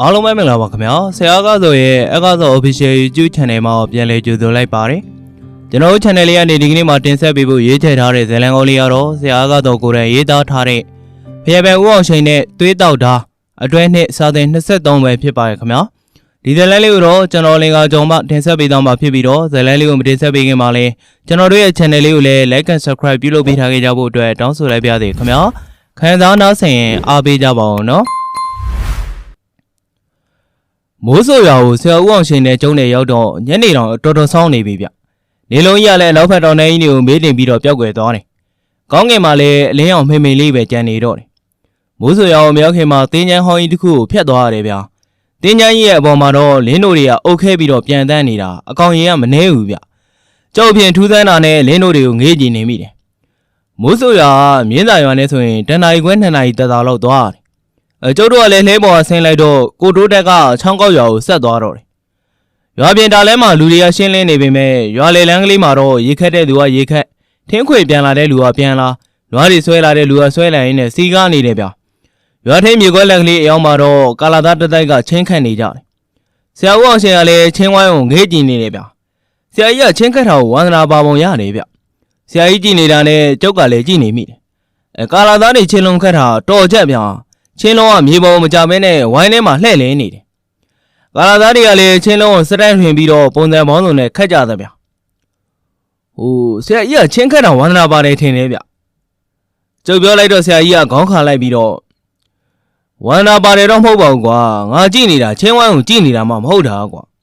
အားလုံးပဲမင်္ဂလာပါခင်ဗျာဆရာကဆိုရဲ့အကဆို official YouTube channel မှာပြန်လည်ကြိုဆိုလိုက်ပါတယ်ကျွန်တော်တို့ channel လေးကနေဒီကနေ့မှာတင်ဆက်ပေးဖို့ရေးချယ်ထားတဲ့ဇာတ်လမ်းကောင်းလေးကတော့ဆရာကတော့ကိုယ်တိုင်ရေးသားထားတဲ့ဖျက်ပယ်ဦးအောင်ရှိန်နဲ့သွေးတောက်တာအတွဲနှစ်စာသင်23ပဲဖြစ်ပါတယ်ခင်ဗျာဒီဇာတ်လမ်းလေးကိုတော့ကျွန်တော်လင်ကကြောင်မှတင်ဆက်ပေးသွားမှာဖြစ်ပြီးတော့ဇာတ်လမ်းလေးကိုမတင်ဆက်ပေးခင်မှာလည်းကျွန်တော်တို့ရဲ့ channel လေးကိုလည်း like and subscribe ပြုလုပ်ပေးထားခဲ့ကြဖို့အတွက်တောင်းဆိုလိုက်ပါရစေခင်ဗျာ ခံစားနားဆင်ရင်အားပေးကြပါအောင်နော်မိုးဆိုရွာကိုဆရာဦးအောင်ရှင်နဲ့ကျုံနဲ့ရောက်တော့ညနေတောင်တော်တော်ဆောင်းနေပြီဗျ။နေလုံးကြီးကလည်းအနောက်ဘက်တော်နေကြီးတွေကိုမေးတင်ပြီးတော့ပျောက်ကွယ်သွားတယ်။ကောင်းကင်မှာလည်းအလင်းအောင်မှိန်မှိန်လေးပဲကြံနေတော့တယ်။မိုးဆိုရွာကိုမရောက်ခင်မှာတင်းချမ်းဟောင်းကြီးတစ်ခုကိုဖျက်သွားရတယ်ဗျ။တင်းချမ်းကြီးရဲ့အပေါ်မှာတော့လင်းတို့တွေကအုပ်ခဲပြီးတော့ပြန်တန်းနေတာအကောင်ရင်ကမနှဲဘူးဗျ။ကြောက်ဖြင့်ထူးဆန်းတာနဲ့လင်းတို့တွေကိုငေးကြည့်နေမိတယ်။ မိုးဆိုရွာကမြင်းစာရွာနဲ့ဆိုရင်တန်နာရီခွဲနှစ်နာရီတက်တာလောက်သွားတယ်။အဲကျုပ်တို့ကလည်းလဲပေါ်ဆင်းလိုက်တော့ကိုတိုးတက်ကချောင်းကောက်ရွာကိုဆက်သွားတော့တယ်။ရွာပြင်တာလဲမှာလူတွေကရှင်းလင်းနေပေမဲ့ရွာလေလန်းကလေးမှာတော့ရေခက်တဲ့သူကရေခက်ထင်းခွေပြန်လာတဲ့လူကပြန်လာနွားတွေဆွဲလာတဲ့လူကဆွဲလာရင်းနဲ့စီကားနေတယ်ဗျ။ရွာထင်းမြေခွက်လက်ကလေးအယောင်မှာတော့ကာလာသားတစ်တိုက်ကချင်းခတ်နေကြတယ်။ဆရာဦးအောင်ရှင်ကလည်းချင်းဝိုင်းကိုငေးကြည့်နေတယ်ဗျ။ဆရာကြီးကချင်းခတ်တာကိုဝန္ဒနာပါပုံရတယ်ဗျ။ ဆရာကြီးကြည့်နေတာနဲ့ကျုပ်ကလည်းကြည့်နေမိတယ်။အဲကာလာသားတွေချင်းလုံးခတ်တာတော်ကြက်ဗျာ။ချင်းလုံးကမြေပေါ်မကြမဲနဲ့ဝိုင်းထဲမှာလှဲ့လင်းနေတယ်။ကာလာသားတွေကလည်းချင်းလုံးကိုစတိုက်ထွင်ပြီးတော့ပုံစံပေါင်းစုံနဲ့ခတ်ကြသဗျ။ဟိုဆရာကြီးကချင်းခတ်တာဝန္ဒနာပါတယ်ထင်တယ်ဗျ။ကျုပ်ပြောလိုက်တော့ဆရာကြီးကခေါင်းခါလိုက်ပြီးတော့ဝန္ဒနာပါတယ်တော့မဟုတ်ပါဘူးကွာ။ငါကြည့်နေတာချင်းဝိုင်းကိုကြည့်နေတာမှမဟုတ်တာကွာ။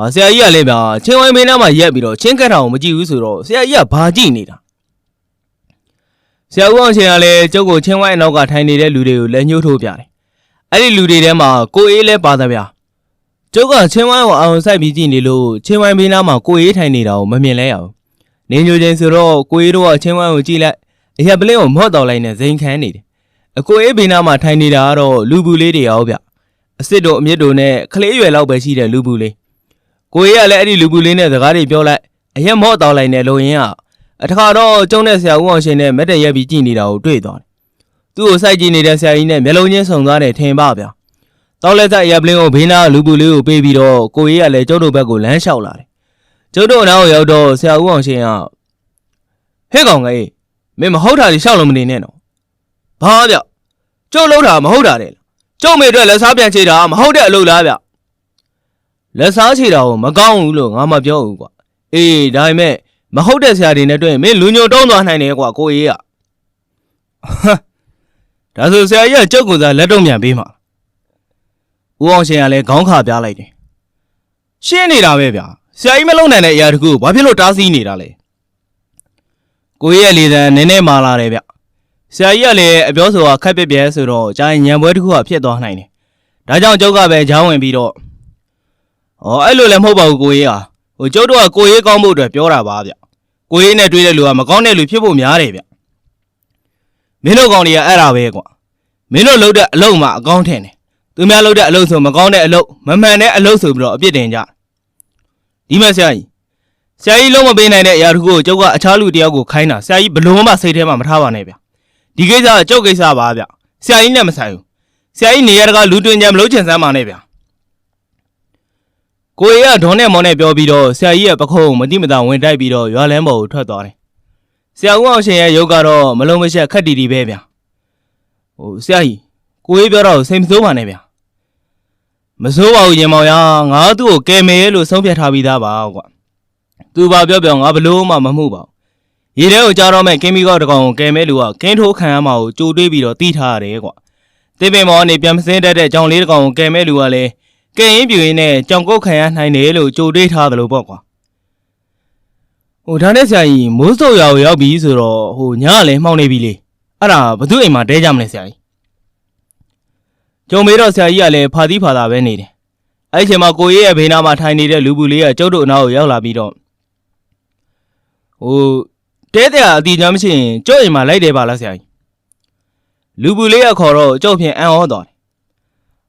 အာဆရာကြီးကလည်းဗျာချင်းဝိုင်းမင်းသားမှာရက်ပြီးတော့ချင်းခတ်တာကိုမကြည့်ဘူးဆိုတော့ဆရာကြီးကဘာကြည့်နေတာ။ဆရာဦးအောင်ရှင်ကလည်းကျုပ်ကိုချင်းဝိုင်းအနောက်ကထိုင်နေတဲ့လူတွေကိုလက်ညှိုးထိုးပြတယ်။အဲ့ဒီလူတွေထဲမှာကိုအေးလည်းပါသဗျာ။ကျုပ်ကချင်းဝိုင်းကိုအောင်ဆိုင်ပြီးကြည့်နေလို့ချင်းဝိုင်းဘေးနားမှာကိုအေးထိုင်နေတာကိုမမြင်လဲရဘူး။နေညိုချင်းဆိုတော့ကိုအေးတို့ကချင်းဝိုင်းကိုကြည့်လိုက်အရက်ပလင်းကိုမော့တော်လိုက်နဲ့ဇိမ်ခမ်းနေတယ်။အကိုအေးဘေးနားမှာထိုင်နေတာကတော့လူဘူးလေးတွေရောဗျ။အစ်စ်တို့အမြင့်တို့နဲ့ခလေးရွယ်လောက်ပဲရှိတဲ့လူဘူးလေး။ ကိုအေးကလည်းအဲ့ဒီလူဘူးလေးနဲ့စကားတွေပြောလိုက်အရက်မော့တော်လိုက်နဲ့လုံရင်ကအတခါတော့ကျုံတဲ့ဆရာဦးအောင်ရှင်နဲ့မက်တရက်ပြီးကြည်နေတာကိုတွေ့သွားတယ်။သူ့ကိုစိုက်ကြည့်နေတဲ့ဆရာကြီးနဲ့မျက်လုံးချင်းဆုံသွားတယ်ထင်ပါဗျာ။တောက်လက်ဆက်ရပ်ပလင်းကိုဘေးနားလူပူလေးကိုပေးပြီးတော့ကိုကြီးကလည်းကျုပ်တို့ဘက်ကိုလမ်းလျှောက်လာတယ်။ကျုပ်တို့အနောက်ကိုရောက်တော့ဆရာဦးအောင်ရှင်ကဟဲ့ကောင်ကအေးမင်းမဟုတ်တာတွေရှောက်လို့မနေနဲ့နော်။ဘာဗျ။ကျုပ်လှုပ်တာမဟုတ်တာတဲ့လား။ကျုပ်မေအတွက်လက်စားပြန်ချေတာမဟုတ်တဲ့အလုပ်လားဗျ။ လက်စားချေတာကိုမကောင်းဘူးလို့ငါမပြောဘူးကွာ။အေးဒါပေမဲ့မဟုတ်တဲ့ဆရာတွေနဲ့တွေ့ရင်မင်းလူညိုတုံးသွားနိုင်တယ်ကွာကိုကြီးကဟမ်ဒါဆိုဆရာကြီးကကြောက်ကစားလက်တော့မြန်ပေးမှာဦးအောင်ရှင်ကလည်းခေါင်းခါပြားလိုက်တယ်ရှင်းနေတာပဲဗျာဆရာကြီးမလုံနိုင်တဲ့အရာတခုကိုဘာဖြစ်လို့တားဆီးနေတာလဲကိုကြီးရဲ့လေသံနည်းနည်းမာလာတယ်ဗျဆရာကြီးကလည်းအပြောဆိုတာခက်ပြက်ပြဲဆိုတော့ဂျာရင်ညံပွဲတစ်ခုကဖြစ်သွားနိုင်တယ်ဒါကြောင့်ကျုပ်ကပဲဂျောင်းဝင်ပြီးတော့ ဩအဲ့လိုလည်းမဟုတ်ပါဘူးကိုကြီးဟာဟိုကျုပ်တို့ကကိုရေးကောင်းဖို့အတွက်ပြောတာပါဗျကိုရေးနဲ့တွေ့တဲ့လူကမကောင်းတဲ့လူဖြစ်ဖို့များတယ်ဗျမင်းတို့ကောင်တွေကအဲ့ဒါပဲကွာမင်းတို့လုပ်တဲ့အလုပ်မှအကောင်းထင်တယ်သူများလုပ်တဲ့အလုပ်ဆိုမကောင်းတဲ့အလုပ်မမှန်တဲ့အလုပ်ဆိုပြီးတော့အပြစ်တင်ကြဒီမဲ့ဆရာကြီးဆရာကြီးလုံးမပေးနိုင်တဲ့အရာတစ်ခုကိုကျုပ်ကအခြားလူတစ်ယောက်ကိုခိုင်းတာဆရာကြီးဘလို့မှစိတ်ထဲမှာမထားပါနဲ့ဗျဒီကိစ္စကကျုပ်ကိစ္စပါဗျဆရာကြီးနဲ့မဆိုင်ဘူးဆရာကြီးနေရာတကာလူတွင်ကြံမလုပ်ချင်စမ်းပါနဲ့ဗျ ကိုရီးယားဒေါ်နဲ့မော်နဲ့ပြောပြီးတော့ဆရာကြီးရဲ့ပခုံးကိုမတိမတာဝင်တိုက်ပြီးတော့ရွာလန်းပေါ်ကိုထွက်သွားတယ်။ဆရာဦးအောင်ရှင်ရဲ့ရုပ်ကတော့မလုံးမရှက်ခက်တီတီပဲဗျာ။ဟိုဆရာကြီးကိုကြီးပြောတော့စိတ်မဆိုးပါနဲ့ဗျာ။မဆိုးပါဘူးရင်မောင်ရငါသူ့ကိုကယ်မယ်လို့ဆုံးဖြတ်ထားပြီးသားပါကွာ။သူဘာပြောပြောငါဘလို့မှမမှုပါဘူး။ရေထဲကိုကြားတော့မဲ့ကင်းမီကောက်တစ်ကောင်ကိုကယ်မယ်လူကကင်းထိုးခံရမှာကိုကြိုတွေးပြီးတော့တီးထားရတယ်ကွာ။တေပင်မော်ကနေပြန်မစင်းတတ်တဲ့ကြောင်လေးတစ်ကောင်ကိုကယ်မယ်လူကလည်း ကဲရင်ပြူရင်နဲ့ကြောင်ကုတ်ခံရနိုင်တယ်လို့ကြိုတွေးထားတယ်လို့ပေါ့ကွာဟိုဒါနဲ့ဆရာကြီးမိုးစုပ်ရွာကိုရောက်ပြီဆိုတော့ဟိုညကလည်းမှောင်နေပြီလေအဲ့ဒါဘသူအိမ်မှာတဲကြမလဲဆရာကြီးကျုံမေတော့ဆရာကြီးကလည်းဖာသီးဖာသာပဲနေတယ်အဲ့ဒီအချိန်မှာကိုရေးရဲ့ဘေးနားမှာထိုင်နေတဲ့လူပူလေးကကျုပ်တို့အနောက်ကိုရောက်လာပြီးတော့ဟိုတဲတဲ့အတီချမ်းမရှိရင်ကျုပ်အိမ်မှာလိုက်တယ်ပါလားဆရာကြီးလူပူလေးကခေါ်တော့ကျုပ်ဖြင့်အံ့ဩသွားတယ်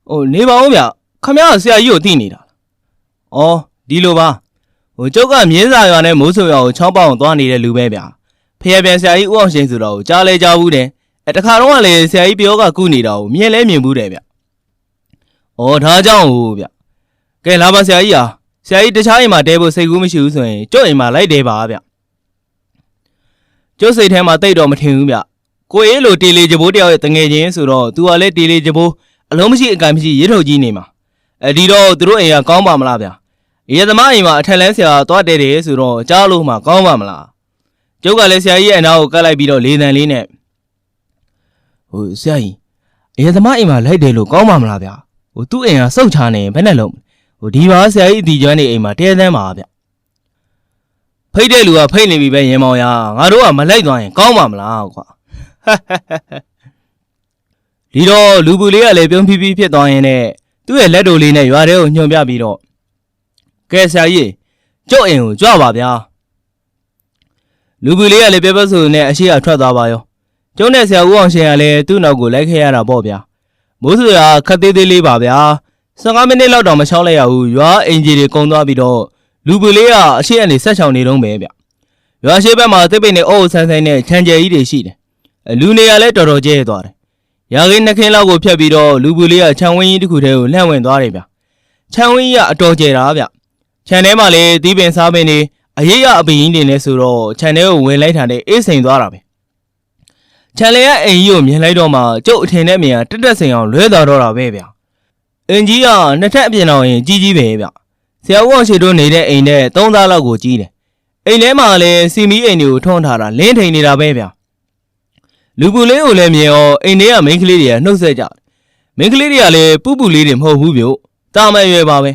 ဟိုနေပါဦးဗျ ခမရဆရာကြီးကိုသိနေတာလား။အော်ဒီလိုပါ။ဟိုကျုပ်ကမြင်းစာရွာနဲ့မိုးဆိုရွာကိုချောင်းပေါအောင်သွားနေတဲ့လူပဲဗျာ။ဖျက်ပြန်ဆရာကြီးဦးအောင်ရှင်ဆိုတော့ကြားလဲကြားဘူးတယ်အဲတခါတော့ကလည်းဆရာကြီးပြောကကုနေတာကိုမြင်လဲမြင်ဘူးတယ်ဗျ။အော်ဒါကြောင့်ဟိုဗျ။ကဲလာပါဆရာကြီးဟာဆရာကြီးတခြားအိမ်မှာတဲဖို့စိတ်ကူးမရှိဘူးဆိုရင်ကျုပ်အိမ်မှာလိုက်တဲပါဗျ။ကျုပ်စိတ်ထဲမှာတိတ်တော့မထင်ဘူးဗျ။ကိုအေးလိုတီလီဂျဘိုးတယောက်ရဲ့တငယ်ချင်းဆိုတော့ तू ကလည်းတီလီဂျဘိုးအလုံးမရှိအကန့်မရှိရစ်ထုတ်ကြီးနေမှာ။ အဲဒီတော့သူတို့အိမ်ကကောင်းပါမလားဗျ။ရေသမားအိမ်မှာအထက်လန်းဆရာသွားတဲတယ်ဆိုတော့ကြားလို့မှကောင်းပါမလား။ကျုပ်ကလည်းဆရာကြီးရဲ့အနာကိုကတ်လိုက်ပြီးတော့လေတံလေးနဲ့ဟိုဆရာကြီးရေသမားအိမ်မှာလိုက်တယ်လို့ကောင်းပါမလားဗျ။ဟိုသူ့အိမ်ကစောက်ချနေရင်ဘယ်နဲ့လုံးဟိုဒီပါဆရာကြီးအတီကျွမ်းနေအိမ်မှာတဲသန်းပါဗျ။ဖိတ်တဲ့လူကဖိတ်နေပြီပဲရင်မောင်ရငါတို့ကမလိုက်သွားရင်ကောင်းပါမလားကွာ။ဒီတော့လူပူလေးကလည်းပြုံးဖြီးဖြီးဖြစ်သွားရင်နဲ့ သူ့ရဲ့လက်တိုလေးနဲ့ရွာထဲကိုညွှန်ပြပြီးတော့ကဲဆရာကြီးကျုပ်အိမ်ကိုကြွပါဗျာလူပူလေးကလည်းပြပဆိုနဲ့အရှိအထွက်သွားပါရောကျုံးတဲ့ဆရာဦးအောင်ရှင်ကလည်းသူ့နောက်ကိုလိုက်ခဲ့ရတာပေါ့ဗျာမိုးဆူရာခက်သေးသေးလေးပါဗျာ15မိနစ်လောက်တော့မချောင်းလိုက်ရဘူးရွာအင်ဂျီတွေကုန်းသွားပြီးတော့လူပူလေးကအရှိအနေဆက်ချောင်နေတော့ပဲဗျရွာရှိဘက်မှာတစ်ပိတ်နဲ့အုပ်အုပ်ဆန်းဆန်းနဲ့ခြံကျယ်ကြီးတွေရှိတယ်လူနေရလဲတော်တော်ကျဲသွားတယ် ရာခင်းနှစ်ခင်းလောက်ကိုဖြတ်ပြီးတော့လူပူလေးကခြံဝင်းကြီးတစ်ခုတည်းကိုလှမ်းဝင်သွားတယ်ဗျခြံဝင်းကြီးကအတော်ကျယ်တာဗျခြံထဲမှာလေသီးပင်စားပင်တွေအရေးရအပင်ကြီးတွေနဲ့ဆိုတော့ခြံထဲကိုဝင်လိုက်တာနဲ့အေးစိန်သွားတာပဲခြံလေကအိမ်ကြီးကိုမြင်လိုက်တော့မှကျုပ်အထင်နဲ့မြင်ကတက်တက်စိန်အောင်လွဲသွားတော့တာပဲဗျအင်ကြီးကနှစ်ထပ်အပြင်တော်ရင်ကြီးကြီးပဲဗျဆရာဦးအောင်ရှိတို့နေတဲ့အိမ်နဲ့သုံးသားလောက်ကိုကြီးတယ်အိမ်ထဲမှာလည်းစီမီအိမ်တွေကိုထွန်းထားတာလင်းထိန်နေတာပဲဗျ လူပူလေးကိုလည်းမြင်ရောအိမ်ထဲကမိန်းကလေးတွေကနှုတ်ဆက်ကြတယ်မိန်းကလေးတွေကလည်းပူပူလေးတွေမဟုတ်ဘူးဗျတာမန်ရွယ်ပါပဲ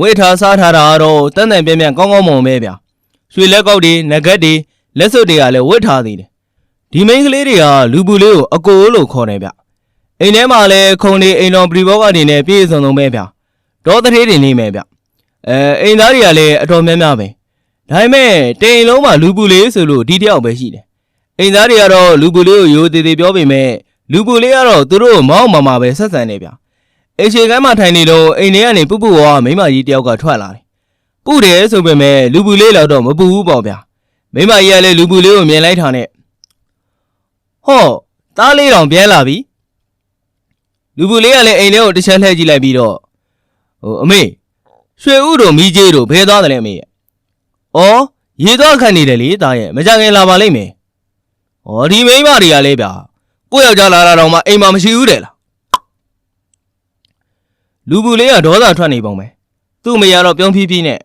ဝိထားစားထားတာကတော့တန်တန်ပြင်းပြင်းကောင်းကောင်းမွန်ပဲဗျာရွှေလက်ကောက်တွေနဂတ်တွေလက်စွပ်တွေကလည်းဝိထားသေးတယ်ဒီမိန်းကလေးတွေကလူပူလေးကိုအကိုလို့ခေါ်တယ်ဗျအိမ်ထဲမှာလည်းခုံတွေအိမ်တော်ပရိဘောကနေနဲ့ပြည့်စုံစုံပဲဗျာဒေါ်သေးတွေနေမယ်ဗျအဲအိမ်သားတွေကလည်းအတော်များများပဲဒါပေမဲ့တိမ်လုံးမှာလူပူလေးဆိုလို့ဒီတယောက်ပဲရှိတယ် အိမ်သားတွေကတော့လူပူလေးကိုရိုးသေးသေးပြောပေမဲ့လူပူလေးကတော့သူတို့ကိုမောင်းမမာပဲဆက်ဆံနေဗျာအိမ်ရှိကမ်းမှာထိုင်နေတော့အိမ်ထဲကနေပူပူဝါမိမကြီးတယောက်ကထွက်လာတယ်။ပူတယ်ဆိုပေမဲ့လူပူလေးတော့တော့မပူဘူးပေါ့ဗျာ။မိမကြီးကလည်းလူပူလေးကိုမြင်လိုက်တာနဲ့ဟောသားလေးတောင်ပြန်လာပြီ။လူပူလေးကလည်းအိမ်ထဲကိုတစ်ချက်လှည့်ကြည့်လိုက်ပြီးတော့ဟိုအမေရွှေဥတို့မိကြီးတို့ဘယ်သွားတယ်လဲအမေရဲ့။အော်ရေသွားခံနေတယ်လေသားရဲ့မကြခင်လာပါလိမ့်မယ်။ အော်ဒီမိမတွေကလည်းဗျာကိုယ့်ယောက်ျားလာတာတော့မှအိမ်မှာမရှိဘူးတဲ့လားလူပူလေးကဒေါသထွက်နေပုံပဲသူ့မရတော့ပြုံးဖြည်းဖြည်းနဲ့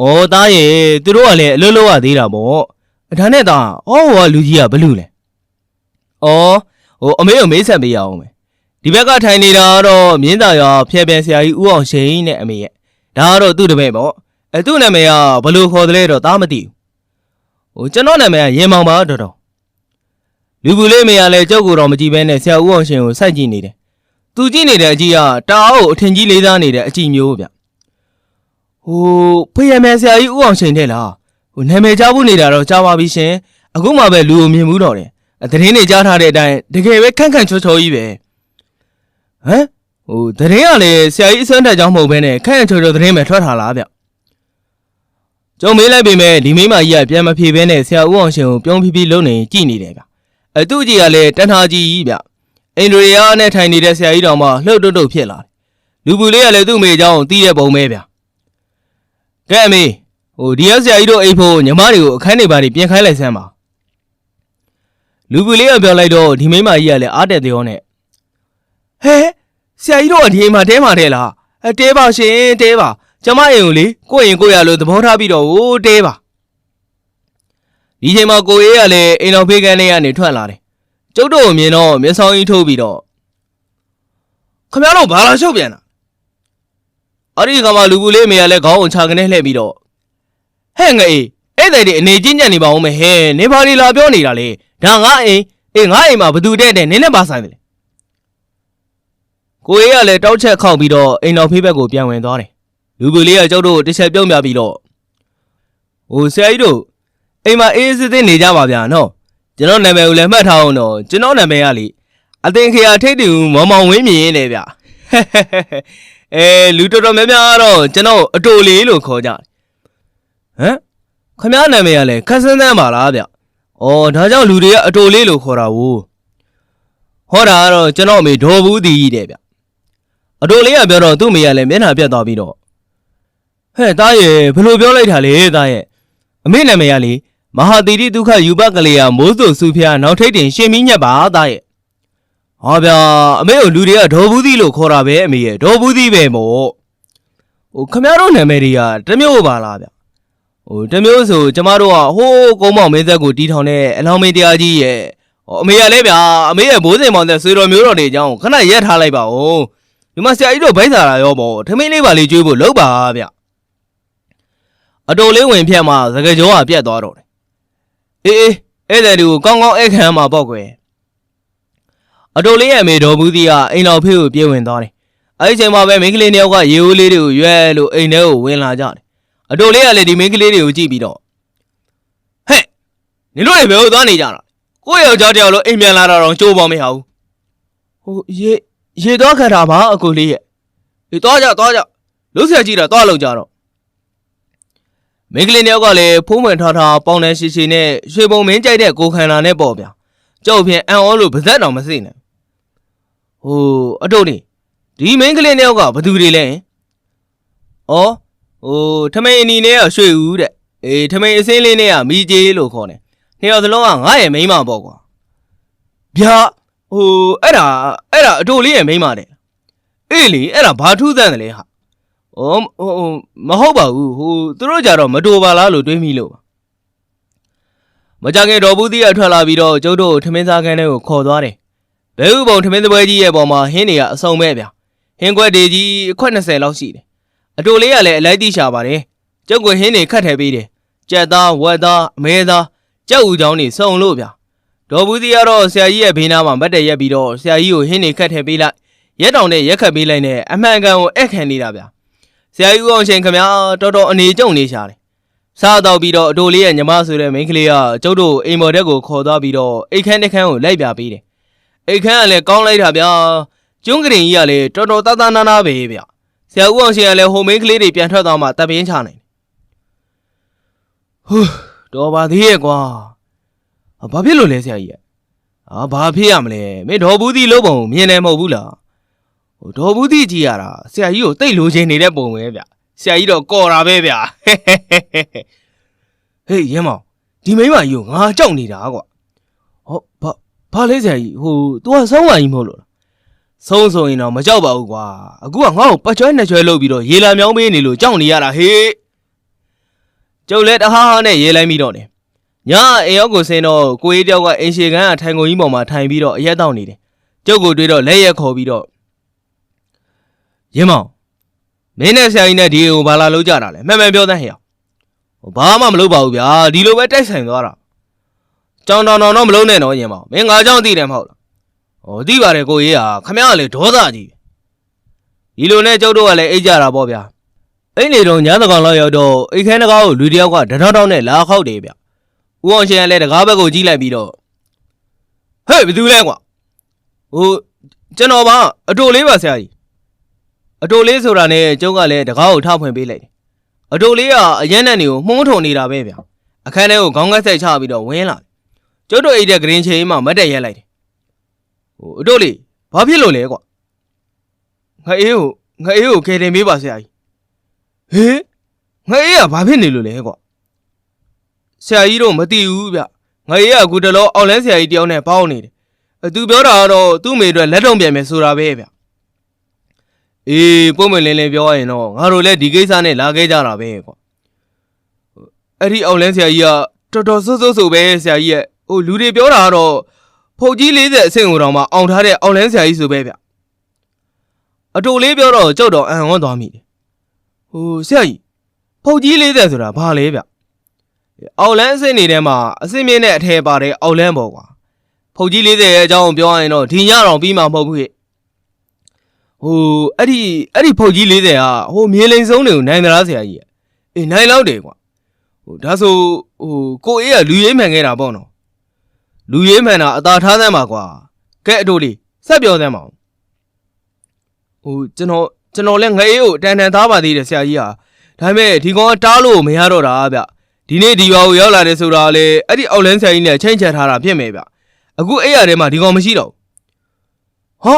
ဩသားရဲ့သူတို့ကလည်းအလွတ်လွတ်ရသေးတာပေါ့ဒါနဲ့သားဩဟိုကလူကြီးကဘလူလဲဩဟိုအမေကိုမေးဆက်ပေးရအောင်မယ်ဒီဘက်ကထိုင်နေတာကတော့မြင်းသာရွာဖျက်ပြန်ဆရာကြီးဦးအောင်ရှိန်နဲ့အမေရဲ့ဒါကတော့သူ့တပည့်ပေါ့အဲသူ့နာမည်ကဘလို့ခေါ်တယ်လဲတော့သားမသိဘူးဟိုကျွန်တော်နာမည်ကရင်မောင်ပါတော်တော် လူပူလေးမေကလည်းကြောက်ကိုတော့မကြည့်ဘဲနဲ့ဆရာဦးအောင်ရှင်ကိုစိုက်ကြည့်နေတယ်သူကြည့်နေတဲ့အကြည့်ကတအားကိုအထင်ကြီးလေးစားနေတဲ့အကြည့်မျိုးဗျဟိုဖေးရမယ်ဆရာကြီးဦးအောင်ချိန်တဲ့လားဟိုနာမည်ကြားဖို့နေတာတော့ကြားပါပြီရှင်အခုမှပဲလူကိုမြင်မှုတော့တယ်အသတင်းတွေကြားထားတဲ့အတိုင်းတကယ်ပဲခန့်ခန့်ချောချောကြီးပဲဟမ်ဟိုသတင်းကလည်းဆရာကြီးအစွမ်းတက်ကြောင်းမဟုတ်ဘဲနဲ့ခန့်ခန့်ချောချောသတင်းပဲထွက်ထားလားဗျကျုံမေးလိုက်ပေမဲ့ဒီမိမကြီးကပြန်မဖြေဘဲနဲ့ဆရာဦးအောင်ရှင်ကိုပြုံးဖြည်းဖြည်းလုံနေကြည့်နေတယ်ဗျ အတူကြီးကလည်းတန်ဟာကြီးကြီးဗျအင်ဒရီယာနဲ့ထိုင်နေတဲ့ဆရာကြီးတော်မှလှုပ်တုတ်တုတ်ဖြစ်လာတယ်လူပူလေးကလည်းသူ့မိအကြောင်းတီးတဲ့ပုံပဲဗျကဲအမေဟိုဒီရဆရာကြီးတို့အိမ်ဖို့ညီမတွေကိုအခန်းနေပါနေပြင်ခိုင်းလိုက်စမ်းပါလူပူလေးကပြောလိုက်တော့ဒီမိမကြီးကလည်းအားတက်သေးရောနဲ့ဟဲဆရာကြီးတို့ကဒီအိမ်မှာတဲမှာတဲလားအဲတဲပါရှင်တဲပါကျမအိမ်ကိုလေကိုယ့်အိမ်ကိုရလို့သဘောထားပြီးတော့ဟိုတဲပါ ဒီချိန်မှာကိုအေးကလည်းအိမ်တော်ဖေးကန်းလေးကနေထွက်လာတယ်ကျုပ်တို့ကိုမြင်တော့မျက်စောင်းကြီးထိုးပြီးတော့ခမရတို့ဘာလာရှုပ်ပြန်တာအဲ့ဒီကမှလူကူလေးမေကလည်းခေါင်းကိုခြာကနေလှည့်ပြီးတော့ဟဲ့ငအေးအဲ့တဲ့ဒီအနေချင်းညံ့နေပါဦးမယ်ဟဲ့နေပါလီလာပြောနေတာလေဒါငါအိမ်အေးငါအိမ်မှာဘသူတဲ့တဲ့နင်းနဲ့ပါဆိုင်တယ်လေကိုအေးကလည်းတောက်ချက်ခောက်ပြီးတော့အိမ်တော်ဖေးဘက်ကိုပြန်ဝင်သွားတယ်လူကူလေးကကျုပ်တို့ကိုတစ်ချက်ပြုံးပြပြီးတော့ဟိုဆရာကြီးတို့ အိမ်မှာအေးစစ်စစ်နေကြပါဗျာနော်ကျွန်တော်နာမည်ကိုလည်းမှတ်ထားအောင်တော့ကျွန်တော်နာမည်ကလေအသင်ခရာထိတ်တူမောင်မောင်ဝင်းမြင်နေဗျအဲလူတော်တော်များများကတော့ကျွန်တော်အတိုလေးလို့ခေါ်ကြတယ်ဟမ်ခမည်းနာမည်ကလည်းခက်ဆန်းဆန်းပါလားဗျဩဒါကြောင့်လူတွေကအတိုလေးလို့ခေါ်တာ ਉ ဟောတာကတော့ကျွန်တော်အမေဒေါ်ဘူးတီကြီးတဲ့ဗျအတော်လေးကပြောတော့သူ့အမေကလည်းမျက်နှာပြတ်သွားပြီးတော့ဟဲ့သားရဲ့ဘယ်လိုပြောလိုက်တာလဲသားရဲ့အမေနာမည်ကလေ မဟာတိတိဒုက္ခယူပကလေးယာမိုးစုဆူဖျားနောက်ထိတ်တင်ရှင်မီးညက်ပါသားရဲ့ဟောဗျာအမေကိုလူတွေကဒေါ်ဘူးတီလို့ခေါ်တာပဲအမေရဲ့ဒေါ်ဘူးတီပဲမို့ဟိုခမရတို့နာမည်တွေကတစ်မျိုးပါလားဗျဟိုတစ်မျိုးဆိုကျမတို့ကဟိုးကုန်းမောင်မင်းသက်ကိုတီးထောင်တဲ့အလောင်းမင်းတရားကြီးရဲ့ဟောအမေရလဲဗျာအမေရဲ့ဘိုးစင်မောင်တဲ့ဆွေတော်မျိုးတော်တွေအကြောင်းခဏရက်ထားလိုက်ပါဦးဒီမှာဆရာကြီးတို့ဗိုက်စာလာရောပေါ့ထမင်းလေးပါလေးကျွေးဖို့လုပ်ပါဗျအတော်လေးဝင်ဖြတ်မှသကကြောကပြတ်သွားတော့တယ် အေးအေးအဲ့တဲ့ဒီကိုကောင်းကောင်းအဲ့ခံမှာပေါ့ကွယ်အတော်လေးရဲ့အမေတော်ဘူးကြီးကအိမ်တော်ဖေးကိုပြေးဝင်သွားတယ်အဲ့ဒီချိန်မှာပဲမိန်းကလေးနှစ်ယောက်ကရေဦးလေးတွေကိုရွဲလို့အိမ်ထဲကိုဝင်လာကြတယ်အတော်လေးကလည်းဒီမိန်းကလေးတွေကိုကြည့်ပြီးတော့ဟဲ့နင်တို့တွေဘယ်ကိုသွားနေကြတာကိုယ့်ယောက်ျားတစ်ယောက်လုံးအိမ်ပြန်လာတာတော့ကြိုးပေါမရဘူးဟိုရေရေတော့ခတ်တာပါအကိုလေးရဲ့ဒီတော့ကြတော့ကြလုံးဆက်ကြည့်တာတော့လောက်ကြတော့ မိန်းကလေးတစ်ယောက်ကလည်းဖုံးမှန်ထားထားပေါင်းတန်းရှိရှိနဲ့ရွှေပုံမင်းကြိုက်တဲ့ကိုခန္ဓာနဲ့ပေါ့ဗျာကြောက်ဖြင့်အံ့ဩလို့ပါဇက်တော်မစိနဲ့ဟိုအတုတ်နေဒီမိန်းကလေးတစ်ယောက်ကဘသူတွေလဲဩဟိုထမိန်အနီနဲ့ကရွှေဦးတဲ့အေးထမိန်အစင်းလေးနဲ့ကမီကျေးလို့ခေါ်တယ်နှစ်ယောက်စလုံးကငါ့ရဲ့မိန်းမပေါ့ကွာဗျာဟိုအဲ့ဒါအဲ့ဒါအတူလေးရဲ့မိန်းမတဲ့အေးလေအဲ့ဒါဘာထူးဆန်းတယ်လဲဟာဩ ဟိုမဟုတ်ပါဘူးဟိုသူတို့ကြတော့မတူပါလားလို့တွေးမိလို့ပါမကြခင်တော်ဘူးသီးကထွက်လာပြီးတော့ကျုပ်တို့ထမင်းစားခန်းထဲကိုခေါ်သွားတယ်ဘဲဥပုံထမင်းသပွဲကြီးရဲ့ပေါ်မှာဟင်းတွေကအစုံပဲဗျာဟင်းခွက်တွေကြီးအခွက်20လောက်ရှိတယ်အတူလေးကလည်းအလိုက်တိရှာပါတယ်ကျုပ်ကဟင်းတွေခတ်ထည့်ပေးတယ်ကြက်သားဝက်သားအမဲသားကြောက်ဦးချောင်းနေစုံလို့ဗျာဒေါ်ဘူးတီကတော့ဆရာကြီးရဲ့ဘေးနားမှာမတ်တက်ရက်ပြီးတော့ဆရာကြီးကိုဟင်းနေခတ်ထည့်ပေးလိုက်ရက်တောင်နဲ့ရက်ခတ်ပေးလိုက်နဲ့အမှန်ကန်ကိုအဲ့ခံနေတာဗျာ ဆရာကြီးဦးအောင်ရှင်ခမတော်တော်အနေကျုံနေရှာတယ်စားတော့ပြီးတော့အတိုလေးရဲ့ညီမဆိုတဲ့မိန်းကလေးကကျုပ်တို့အိမ်မော်တက်ကိုခေါ်သွားပြီးတော့အိတ်ခမ်းတစ်ခမ်းကိုလိုက်ပြပေးတယ်အိတ်ခမ်းကလည်းကောင်းလိုက်တာဗျာကျွန်းကရင်ကြီးကလည်းတော်တော်တသနာနာပဲဗျာဆရာဦးအောင်ရှင်ကလည်းဟိုမိန်းကလေးတွေပြန်ထွက်သွားမှတပ်ပင်းချနိုင်တယ်ဟူးတော်ပါသေးရဲ့ကွာအာဘာဖြစ်လို့လဲဆရာကြီးอ่ะအာဘာဖြစ်ရမလဲမင်းဒေါ်ဘူးသီလုံးပုံမြင်တယ်မဟုတ်ဘူးလား ဟိုဒေါ်ဘူးသီကြည့်ရတာဆရာကြီးကိုတိတ်လိုချင်နေတဲ့ပုံပဲဗျဆရာကြီးတော့ကော်တာပဲဗျဟေးရဲမောင်ဒီမိန်းမကြီးကိုငါကြောက်နေတာကွာဟောဘာဘာလဲဆရာကြီးဟို तू ကဆုံးဝါကြီးမဟုတ်လို့လားဆုံးဆိုရင်တော့မကြောက်ပါဘူးကွာအခုကငါ့ကိုပတ်ချွဲနှစ်ချွဲလုပ်ပြီးတော့ရေလာမြောင်းပေးနေလို့ကြောက်နေရတာဟေးကျုပ်လည်းတဟားဟားနဲ့ရေးလိုက်ပြီးတော့တယ်။ညအိမ်ရောက်ကိုဆင်းတော့ကိုကြီးတယောက်ကအိမ်ရှေကန်းကထိုင်ကုန်ကြီးပေါ်မှာထိုင်ပြီးတော့အရက်တောက်နေတယ်။ကျုပ်ကိုတွေ့တော့လက်ရက်ခေါ်ပြီးတော့ ရင်းမောင်မင်းနဲ့ဆရာကြီးနဲ့ဒီကိုဘာလာလို့ကြတာလဲမှန်မှန်ပြောသမ်းဟဲ့။ဟိုဘာမှမလုပ်ပါဘူးဗျာဒီလိုပဲတိုက်ဆိုင်သွားတာ။ကြောင်တောင်တောင်တော့မလုံးနဲ့တော့ရင်းမောင်မင်းငါကြောင့်သိတယ်မဟုတ်လား။ဟောသိပါတယ်ကိုကြီးဟာခမရကလေဒေါသကြီး။ဒီလိုနဲ့ကျုပ်တို့ကလည်းအိတ်ကြတာပေါ့ဗျာ။အဲ့နေတော့ညသကောင်လောက်ရောက်တော့အိတ်ခဲတကားကိုလူတစ်ယောက်ကတထောက်ထောက်နဲ့လာခောက်တယ်ဗျ။ဦးအောင်ရှင်ကလည်းတကားဘက်ကိုကြည့်လိုက်ပြီးတော့ဟဲ့ဘယ်သူလဲကွာ။ဟိုကျွန်တော်ပါအတိုလေးပါဆရာကြီး။ အတိုလေးဆိုတာနဲ့ကျုပ်ကလည်းတကားကိုထောက်ဖွင့်ပေးလိုက်တယ်။အတိုလေးကအရန်နဲ့နေကိုမှုံးထုံနေတာပဲဗျ။အခန်းထဲကိုခေါင်းကက်ဆက်ချပြီးတော့ဝင်းလာတယ်။ကျုပ်တို့အိတ်တဲ့ဂရင်းချိန်မှမတ်တက်ရက်လိုက်တယ်။ဟိုအတိုလေးဘာဖြစ်လို့လဲကွာ။ငါအေးကိုငါအေးကိုကယ်တင်ပေးပါဆရာကြီး။ဟေးငါအေးကဘာဖြစ်နေလို့လဲကွာဆရာကြီးတို့မသိဘူးဗျငါအေးကအခုတလောအောက်လန်းဆရာကြီးတယောက်နဲ့ပေါင်းနေတယ်အသူပြောတာကတော့သူ့မိအတွက်လက်တုံပြန်မယ်ဆိုတာပဲဗျ အေးပုံမလင်းလင်းပြောရရင်တော့ငါတို့လည်းဒီကိစ္စနဲ့လာခဲ့ကြတာပဲကွာအဲ့ဒီအောက်လန်းဆရာကြီးကတော်တော်ဆိုးဆိုးဆိုးပဲဆရာကြီးရဲ့ဟိုလူတွေပြောတာကတော့ဖုတ်ကြီး40အဆင့်ကိုတောင်မှအောင်ထားတဲ့အောက်လန်းဆရာကြီးဆိုပဲဗျအတူလေးပြောတော့ကြောက်တော့အံ့ဩသွားမိတယ်ဟိုဆရာကြီးဖုတ်ကြီး40ဆိုတာဘာလဲဗျအောက်လန်းအစ်စ်နေထဲမှာအစ်စ်မြင့်နဲ့အထည်ပါတဲ့အောက်လန်းပေါ့ကွာဖုတ်ကြီး40ရဲ့အကြောင်းကိုပြောရရင်တော့ဒီညတော့ပြီးမှာမဟုတ်ဘူးဟဲ့ ဟိုအဲ့ဒီအဲ့ဒီဖုတ်ကြီး40ကဟိုမြေလိန်ဆုံးတွေကိုနိုင်သလားဆရာကြီးအေးနိုင်လောက်တယ်ကွာဟိုဒါဆိုဟိုကိုအေးကလူရေးမှန်ခဲ့တာပေါ့နော်လူရေးမှန်တာအသာထားသမ်းပါကွာကဲအတူလေးဆက်ပြောသမ်းပါဦးဟိုကျွန်တော်ကျွန်တော်လည်းငအေးကိုအတန်တန်သားပါသေးတယ်ဆရာကြီးဟာဒါပေမဲ့ဒီကောင်ကတားလို့မရတော့တာဗျဒီနေ့ဒီရွာကိုရောက်လာတယ်ဆိုတာလေအဲ့ဒီအောက်လန်းဆရာကြီးနဲ့ချိန်ချက်ထားတာဖြစ်မယ်ဗျအခုအဲ့ရထဲမှာဒီကောင်မရှိတော့ဟာ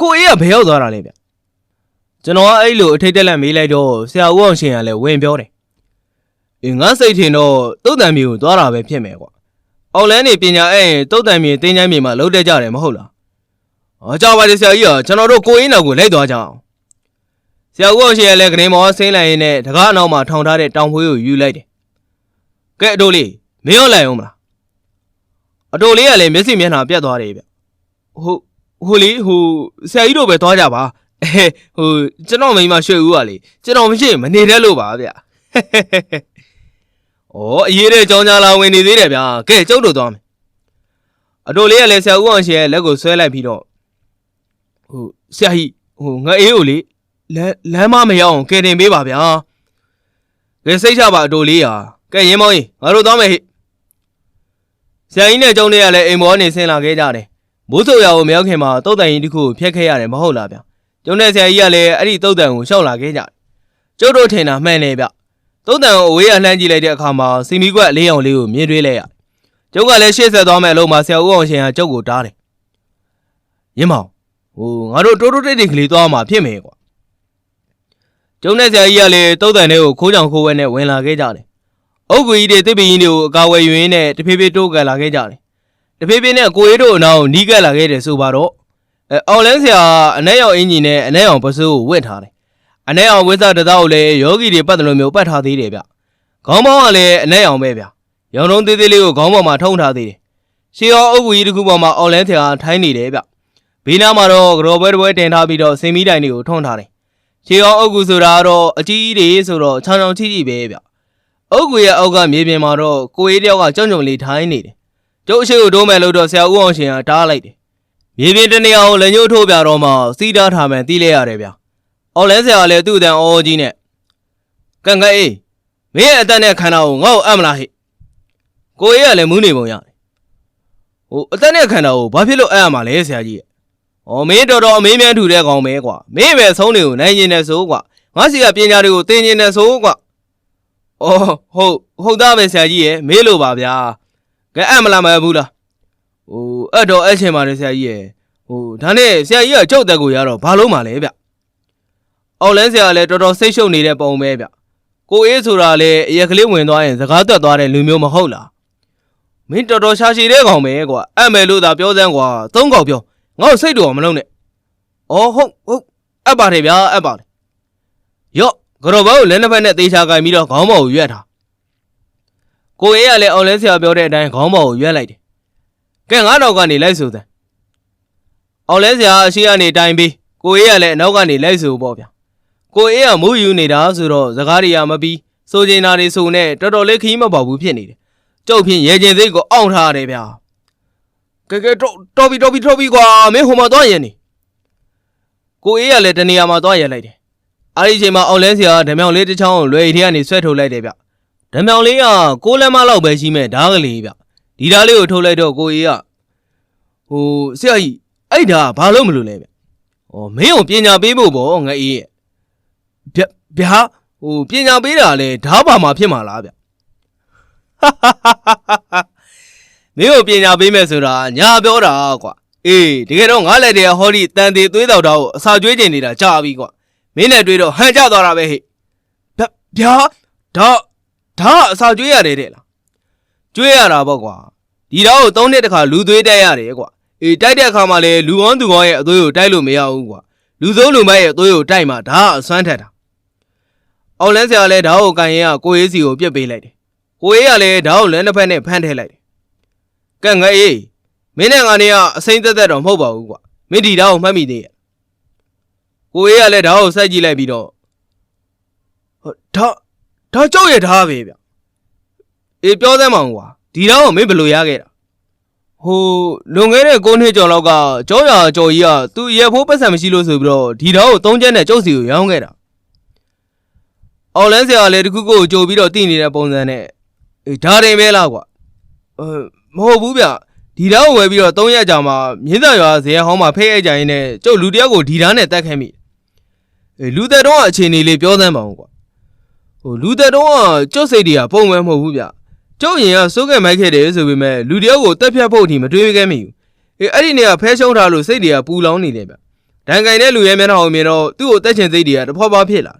ကိုကိုအေးကဘယ်ရောက်သွားတာလဲဗျကျွန်တော်ကအဲ့လိုအထိတ်တက်လက်မေးလိုက်တော့ဆရာဦးအောင်ရှင်ကလည်းဝင်ပြောတယ်အေးငါစိတ်ထင်တော့တုတ်တန်မြေကိုသွားတာပဲဖြစ်မယ်ကွာအောက်လန်းနေပညာအဲ့ရင်တုတ်တန်မြေတင်းချိုင်းမြေမှာလုံးတက်ကြတယ်မဟုတ်လားအော်ကြောက်ပါလေဆရာကြီးကကျွန်တော်တို့ကိုအေးနောက်ကိုလိုက်သွားကြအောင်ဆရာဦးအောင်ရှင်ကလည်းကနေမောဆင်းလိုက်ရင်းနဲ့တကားအနောက်မှာထောင်ထားတဲ့တောင်ဖွေးကိုယူလိုက်တယ်ကဲအတိုးလေးမင်းရောလိုက်အောင်မလားအတိုးလေးကလည်းမျက်စိမျက်နှာပြတ်သွားတယ်ဗျဟုတ် ဟိုလေဟိုဆရာကြီးတို့ပဲသွားကြပါအဲဟိုကျွန်တော်မိန်းမရွှေဦးကလေကျွန်တော်မရှိရင်မနေတတ်လို့ပါဗျဩအရေးတဲ့ကြောင်းကြားလာဝင်နေသေးတယ်ဗျာကဲကျုပ်တို့သွားမယ်အတိုးလေးကလည်းဆရာဦးအောင်ရှင်ရဲ့လက်ကိုဆွဲလိုက်ပြီးတော့ဟိုဆရာကြီးဟိုငါအေးကိုလေလမ်းလမ်းမမရောက်အောင်ကယ်တင်ပေးပါဗျာကဲစိတ်ချပါအတိုးလေးဟာကဲရင်မောင်းကြီးငါတို့သွားမယ်ဟိဆရာကြီးနဲ့ကျုံလေးကလည်းအိမ်ပေါ်ကနေဆင်းလာခဲ့ကြတယ် မိုးဆိုရကိုမရောက်ခင်မှာတုတ်တန်ကြီးတစ်ခုကိုဖျက်ခဲ့ရတယ်မဟုတ်လားဗျာကျုံတဲ့ဆရာကြီးကလည်းအဲ့ဒီတုတ်တန်ကိုရှောက်လာခဲ့ကြတယ်ကျုပ်တို့ထင်တာမှန်တယ်ဗျတုတ်တန်ကိုအဝေးကလှမ်းကြည့်လိုက်တဲ့အခါမှာစီမီကွက်လေးအောင်လေးကိုမြင်တွေ့လိုက်ရတယ်ကျုပ်ကလည်းရှေ့ဆက်သွားမယ်လို့မှဆရာဦးအောင်ရှင်ကကျုပ်ကိုတားတယ်ရင်မောင်ဟိုငါတို့တိုးတိုးတိတ်တိတ်ကလေးသွားမှာဖြစ်မယ်ကွာကျုံတဲ့ဆရာကြီးကလည်းတုတ်တန်လေးကိုခိုးကြောင်ခိုးဝဲနဲ့ဝင်လာခဲ့ကြတယ်အုတ်ကွေကြီးတွေတစ်ပင်ကြီးတွေကိုအကာဝယ်ယူရင်းနဲ့တဖြည်းဖြည်းတိုးကန်လာခဲ့ကြတယ် တဖေးဖေးနဲ့ကိုအေးတို့အနောက်နီးကပ်လာခဲ့တယ်ဆိုပါတော့အောင်လန်းဆရာအနက်ရောင်အင်ဂျင်နဲ့အနက်ရောင်ပစိုးကိုဝင့်ထားတယ်အနက်ရောင်ဝိဇ္ဇာတသားကိုလည်းယောဂီတွေပတ်တယ်လို့မျိုးပတ်ထားသေးတယ်ဗျခေါင်းပေါင်းကလည်းအနက်ရောင်ပဲဗျရောင်တုံးသေးသေးလေးကိုခေါင်းပေါ်မှာထုံထားသေးတယ်ရှေးရောအုပ်ကူကြီးတစ်ခုပေါ်မှာအောင်လန်းဆရာထိုင်းနေတယ်ဗျဘေးနားမှာတော့ကတော်ဘဲတပွဲတင်ထားပြီးတော့စင်မီတိုင်တွေကိုထုံထားတယ်ရှေးရောအုပ်ကူဆိုတာကတော့အကြီးကြီးတွေဆိုတော့ချောင်းချောင်းချီချီပဲဗျအုပ်ကူရဲ့အောက်ကမြေပြင်မှာတော့ကိုအေးတယောက်ကကြောင်ကြောင်လေးထိုင်းနေတယ် ကျုပ်အရှိကိုဒိုးမယ်လို့တော့ဆရာဦးအောင်ရှင်ကတားလိုက်တယ်မြေပြင်တနေရာကိုလက်ညှိုးထိုးပြတော့မှစီးတားထားမှန်တီးလဲရတယ်ဗျအော်လဲဆရာကလည်းသူ့အတန်အော်ကြီးနဲ့ကန်ကအေးမင်းရဲ့အတန်နဲ့ခန္ဓာကိုငါ့ကိုအပ်မလားဟိကိုအေးကလည်းမူးနေပုံရတယ်ဟိုအတန်နဲ့ခန္ဓာကိုဘာဖြစ်လို့အပ်ရမှာလဲဆရာကြီးရဲ့ဩမင်းတော်တော်အမေးမြန်းထူတဲ့ကောင်ပဲကွာမင်းပဲဆုံးတွေကိုနိုင်ကျင်နေဆိုကွာငါစီကပညာတွေကိုသင်ကျင်နေဆိုကွာဩဟုတ်ဟုတ်သားပဲဆရာကြီးရဲ့မေးလို့ပါဗျာ ကဲအပ်မလားမအပ်ဘူးလားဟိုအဲ့တော့အဲ့ချင်းပါလေဆရာကြီးရဲ့ဟိုဒါနဲ့ဆရာကြီးကကြောက်တက်ကိုရတော့ဘာလို့မှလဲဗျအောက်လန်းဆရာကလည်းတော်တော်စိတ်ရှုပ်နေတဲ့ပုံပဲဗျကိုအေးဆိုတာလေအရက်ကလေးဝင်သွားရင်စကားတက်သွားတဲ့လူမျိုးမဟုတ်လားမင်းတော်တော်ရှာရှည်တဲ့ကောင်ပဲကွာအပ်မယ်လို့သာပြောစမ်းကွာသုံးကောင်ပြောငါ့ကိုစိတ်တော်မလုံးနဲ့အော်ဟုတ်ဟုတ်အပ်ပါတယ်ဗျာအပ်ပါတယ်ယော့ကြော်ဘောကိုလက်နှစ်ဖက်နဲ့သေချာကင်ပြီးတော့ခေါင်းပေါ်ကိုရွက်ထား ကိုအေးကလည်းအော်လဲဆရာပြောတဲ့အတိုင်းခေါင်းပေါ်ကိုရွက်လိုက်တယ်ကဲငါတော့ကနေလိုက်ဆိုတဲ့အော်လဲဆရာအရှိကနေတိုင်ပြီးကိုအေးကလည်းအနောက်ကနေလိုက်ဆိုပေါ့ဗျာကိုအေးကမူးယူနေတာဆိုတော့စကားတွေကမပြီးစိုးကျင်တာတွေဆိုနဲ့တော်တော်လေးခီးမပေါဘူးဖြစ်နေတယ်ကျုပ်ဖြင့်ရဲကျင်စိတ်ကိုအောင့်ထားရတယ်ဗျာကဲကဲတော့တော်ပြီတော်ပြီတော်ပြီကွာမင်းဟိုမှာသွားရင်နေကိုအေးကလည်းတနေရာမှာသွားရလိုက်တယ်အဲ့ဒီအချိန်မှာအောက်လဲဆရာကဓမြောင်လေးတစ်ချောင်းကိုလွယ်ရီထဲကနေဆွဲထုတ်လိုက်တယ်ဗျ ဓမြောင်လေးကကိုးလက်မလောက်ပဲရှိမဲ့ဓားကလေးဗျဒီဓားလေးကိုထုတ်လိုက်တော့ကိုအေးကဟိုဆရာကြီးအဲ့ဓားကဘာလို့မလို့လဲဗျဩမင်းကိုပညာပေးဖို့ပေါ့ငါအေးရဲ့ဗျဗျာဟိုပညာပေးတာလဲဓားပါမှာဖြစ်မှာလားဗျမင်းကိုပညာပေးမယ်ဆိုတာညာပြောတာကွာအေးတကယ်တော့ငါလက်တည်းဟောဒီတန်သေးသွေးတော်တော်ကိုအစာကျွေးကျင်နေတာကြာပြီကွာမင်းနဲ့တွေ့တော့ဟန်ကြသွားတာပဲဟဲ့ဗျဗျာ ဒါဒါအစာကျွေးရတယ်တဲ့လားကျွေးရတာပေါ့ကွာဒီတော့ကိုသုံးနှစ်တခါလူသွေးတိုက်ရတယ်ကွာအေးတိုက်တဲ့အခါမှာလေလူကောင်းသူကောင်းရဲ့အသွေးကိုတိုက်လို့မရဘူးကွာလူဆုံးလူမိုက်ရဲ့အသွေးကိုတိုက်မှဒါကအစွမ်းထက်တာအောင်လန်းဆရာလည်းဓာတ်ကိုကန်ရင်ကကိုရေးစီကိုပြစ်ပေးလိုက်တယ်ကိုရေးကလည်းဓာတ်ကိုလမ်းတစ်ဖက်နဲ့ဖမ်းထည့်လိုက်တယ်ကဲငါအေးမင်းနဲ့ငါနေကအစိမ့်သက်သက်တော့မဟုတ်ပါဘူးကွာမင်းဒီဓာတ်ကိုမှတ်မိသေးရဲ့ကိုအေးကလည်းဓာတ်ကိုစိုက်ကြည့်လိုက်ပြီးတော့ဟောဓာတ် ဓာတ်ကြောက်ရဲ့ဓာတ်ပဲဗျအေးပြောသမ်းမအောင်ကွာဒီဓာတ်ကိုမင်းဘယ်လိုရခဲ့တာဟိုလွန်ခဲ့တဲ့9နှစ်ကျော်လောက်ကကျောင်းရကျော်ကြီးကသူ့ရဲဖိုးပတ်စံမရှိလို့ဆိုပြီးတော့ဒီဓာတ်ကိုသုံးချက်နဲ့ကျုပ်စီကိုရောင်းခဲ့တာအော်လန်းဆရာကလည်းတခုခုကိုကြိုပြီးတော့တည်နေတဲ့ပုံစံနဲ့အေးဓာတ်ရင်ပဲလားကွာအဲမဟုတ်ဘူးဗျဒီဓာတ်ကိုဝယ်ပြီးတော့3ရက်ကြာမှမြင်းသာရွာဇေယျဟောင်းမှာဖိတ်အိတ်ကြရင်နဲ့ကျုပ်လူတယောက်ကိုဒီဓာတ်နဲ့တက်ခဲမိအေးလူသက်တော့အခြေအနေလေးပြောသမ်းပါဦးကွာဟို လူသက်တော့ကျုပ်စိတ်တွေကပုံမှန်မဟုတ်ဘူးဗျကျုပ်ရင်ကစိုးခဲ့မိုက်ခဲ့တယ်ဆိုပေမဲ့လူတယောက်ကိုတက်ဖြတ်ဖို့အထိမတွေးခဲ့မိဘူးအေးအဲ့ဒီနေရာဖဲရှုံးထားလို့စိတ်တွေကပူလောင်နေတယ်ဗျဒဏ်ကင်တဲ့လူရဲ့မျက်နှာကိုမြင်တော့သူ့ကိုတက်ချင်စိတ်တွေကတဖွာဖွာဖြစ်လာ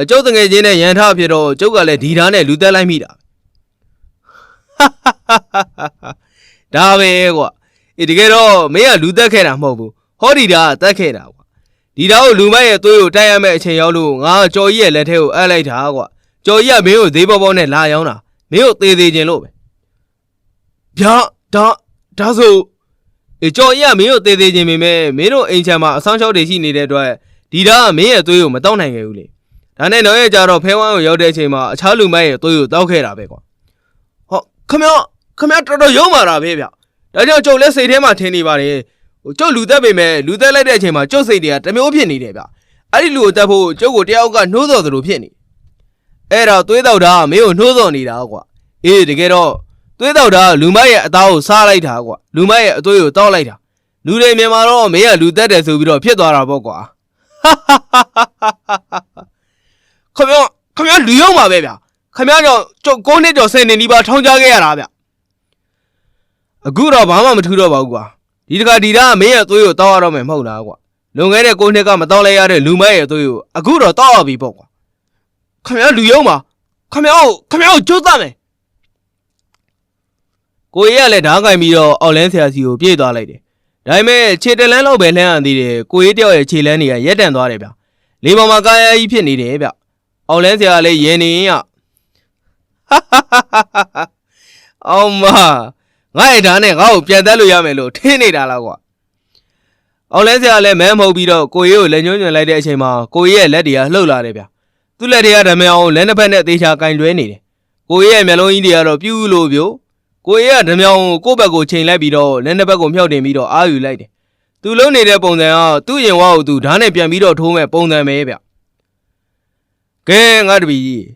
အကျုပ်တငယ်ချင်းနဲ့ရန်ထဖြစ်တော့ကျုပ်ကလည်းဒီဓာတ်နဲ့လူသက်လိုက်မိတာဒါပဲကွာအေးတကယ်တော့မင်းကလူသက်ခဲ့တာမဟုတ်ဘူးဟောဒီဓာတ်ကသက်ခဲ့တာကွာဒီဓာတ်ကိုလူမိုက်ရဲ့သွေးကိုတိုက်ရမယ့်အချိန်ရောက်လို့ငါကကြော်ကြီးရဲ့လက်ထဲကိုအပ်လိုက်တာကွာ ကြော်ကြီးကမင်းကိုသေးပေါပေါနဲ့လာရောင်းတာမင်းကိုသေးသေးခြင်းလို့ပဲဗျာဒါဒါဆိုအေးကြော်ကြီးကမင်းကိုသေးသေးချင်းပေမဲ့မင်းတို့အိမ်ချမ်းမှာအဆောင်ရှောက်တွေရှိနေတဲ့အတွက်ဒီဓာတ်ကမင်းရဲ့သွေးကိုမတောက်နိုင်ခဲ့ဘူးလေဒါနဲ့တော့ရဲ့ကြတော့ဖဲဝမ်းကိုရောက်တဲ့အချိန်မှာအခြားလူမိုက်ရဲ့သွေးကိုတောက်ခဲ့တာပဲကွာဟောခမရခမရတော်တော်ရုံးမာတာပဲဗျဒါကြောင့်ကျုပ်လက်စိတ်ထဲမှာထင်နေပါတယ်ဟိုကျုပ်လူသက်ပေမဲ့လူသက်လိုက်တဲ့အချိန်မှာကျုပ်စိတ်တွေကတစ်မျိုးဖြစ်နေတယ်ဗျအဲ့ဒီလူကိုတက်ဖို့ကျုပ်ကိုတယောက်ကနှိုးစော်သလိုဖြစ်နေ အဲ့တော့သွေးတောက်တာကမင်းကိုနှိုးစော်နေတာကွာအေးတကယ်တော့သွေးတောက်တာကလူမိုက်ရဲ့အသားကိုစားလိုက်တာကွာလူမိုက်ရဲ့အသွေးကိုတောက်လိုက်တာလူတွေမြန်မာတော့မင်းကလူသက်တယ်ဆိုပြီးတော့ဖြစ်သွားတာပေါ့ကွာခမရခမရလူရောက်ပါပဲဗျခမရကြောင့်ကျုပ်9နှစ်ကျော်10နှစ်နီးပါးထောင်ချခဲ့ရတာဗျအခုတော့ဘာမှမထူးတော့ပါဘူးကွာဒီတခါဒီသားကမင်းရဲ့သွေးကိုတောက်ရတော့မယ်မဟုတ်လားကွာလွန်ခဲ့တဲ့9နှစ်ကမတောက်လိုက်ရတဲ့လူမရဲ့သွေးကိုအခုတော့တောက်ရပြီပေါ့ကွာ ခမရလူရောက်ပါခမရကိုခမရကိုကျုပ်သားမယ်ကိုကြီးကလည်းဓားကင်ပြီးတော့အောက်လန်းဆရာစီကိုပြေးသွားလိုက်တယ်ဒါပေမဲ့ခြေတလန်းလောက်ပဲလှမ်းရသေးတယ်ကိုရေးတယောက်ရဲ့ခြေလန်းတွေကရက်တန့်သွားတယ်ဗျလေပေါ်မှာကာယကြီးဖြစ်နေတယ်ဗျအောင်လန်းစရာလည်းရင်နေရင်ရအောင်မငါ့ရဲ့ဓာတ်နဲ့ငါ့ကိုပြန်တက်လို့ရမယ်လို့ထင်းနေတာလားကွာအောင်လန်းစရာလည်းမဲမဟုတ်ပြီးတော့ကိုရေးကိုလက်ညှိုးညွှန်လိုက်တဲ့အချိန်မှာကိုရေးရဲ့လက်တွေကလှုပ်လာတယ်ဗျ သူ့လက်တွေကဓမင်အောင်လက်နှစ်ဖက်နဲ့သေချာကင်တွဲနေတယ်ကိုရေးရဲ့မျက်လုံးကြီးတွေကတော့ပြူးလို့ပြို့ကိုရဲကဓမြောင်ကိုကိုယ့်ဘက်ကိုချိန်လိုက်ပြီးတော့လက်နှစ်ဘက်ကိုမြှောက်တင်ပြီးတော့အာယူလိုက်တယ်။သူလုံးနေတဲ့ပုံစံကသူ့ရင်ဝါကိုသူဓာတ်နဲ့ပြန်ပြီးတော့ထိုးမဲ့ပုံစံပဲဗျ။ကဲငါတပီကြီး